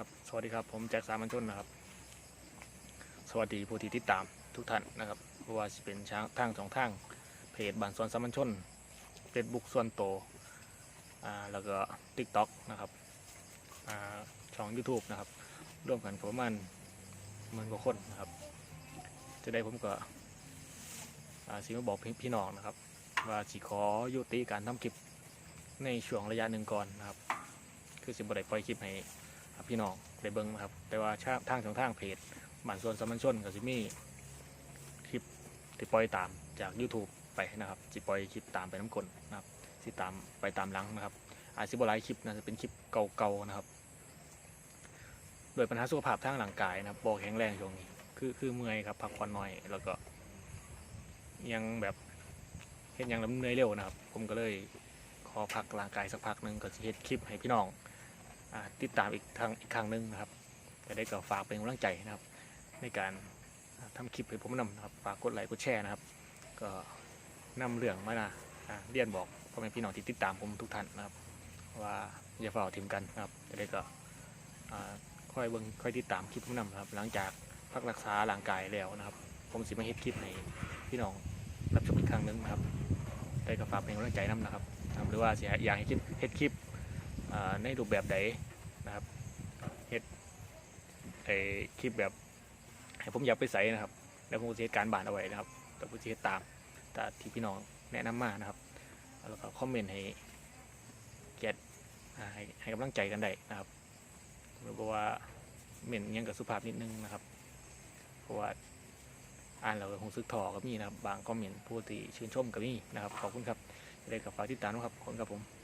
ครับสวัสดีครับผมแจ็คสามัญชนนะครับ สวัสดีผู้ที่ติดตามทุกท่านนะครับเพราะว่าสิเป็นช้างทางสองทางเพจบ้านสวนสามัญชนเฟซบุ๊กส่วนโตอ่าแล้วก็ t ิ k t o k นะครับอ่าช่อง YouTube นะครับร่วมกันกับประมาณหมื่นกว่าคนนะครับ จะได้ผมก็อ่าสิมาบอกพี่พี่น้องนะครับ ว่าสิขอยุติการทำคลิปในช่วงระยะหนึ่งก่อนนะครับ คือสิบได้ปล่อยคลิปให้ ครับพี่น้องได้เบิ้งนะครับ แต่ว่าชาทางช่องทางเพจบ้านสวนสามัญชนกับซิมี่คลิปที่ปล่อยตามจาก YouTube ไปนะครับสิปล่อยคลิปตามไปน้ำกลนนะครับสิตามไปตามหลังนะครับอาจสิบหลายคลิปนะจะเป็นคลิปเก่าๆนะครับ โดยปัญหาสุขภาพทางร่างกายนะครับบอแข็งแรงช่วงนี้คือคือเมื่อยครับพักผ่อนน้อยแล้วก็ ยังแบบเห็นยังลำเนื่อยเร็วนะครับ ผมก็เลยขอพักร่างกายสักพักหนึ่งก็จะเฮ็ดคลิปให้พี่น้อง ติดตามอีกทางอีกครั้งหนึ่งนะครับจะได้ก็ฝากเป็นกำลังใจนะครับ ในการอ่าทำคลิปให้ผมนำนะครับฝากกดไลค์กดแชร์นะครับ ก็นำเรื่องมานะเรียนบอกพ่อแม่พี่น้องที่ติดตามผมทุกท่านนะครับ ว่าอย่าเฝ้าทิมกันนะครับจะได้ก็ค่อยเบิ่งค่อยติดตามคลิปผมนำนะครับ หลังจากพักรักษาร่างกายแล้วนะครับ ผมสิมาเฮ็ดคลิปให้พี่น้องรับชมอีกครั้งหนึงนะครับ ได้ก็ฝากเป็นกำลังใจนํนะครับหรือว่าอยากให้คลิปเฮ็ดคลิป ในรูปแบบใดนะครับเฮ็ดไอคลิปแบบให้ผมอยากไปใส่นะครับ แล้วผมก็จะเฮ็ดการบานเอาไว้นะครับ แต่ผมจะเฮ็ดตามตาที่พี่น้องแนะนำมานะครับแล้วก็คอมเมนต์ให้แกดให้ให้กำลังใจกันได้นะครับเพราะว่าเมนยังกับสุภาพนิดนึงนะครับ เพราะว่าอ่านเราคงซึกถอก็มีนะครับ บางคอมเมนต์ผู้ที่ชื่นชมก็มีนะครับ ขอบคุณครับได้กับฝากติดตามนะครับขอบคุณครับผม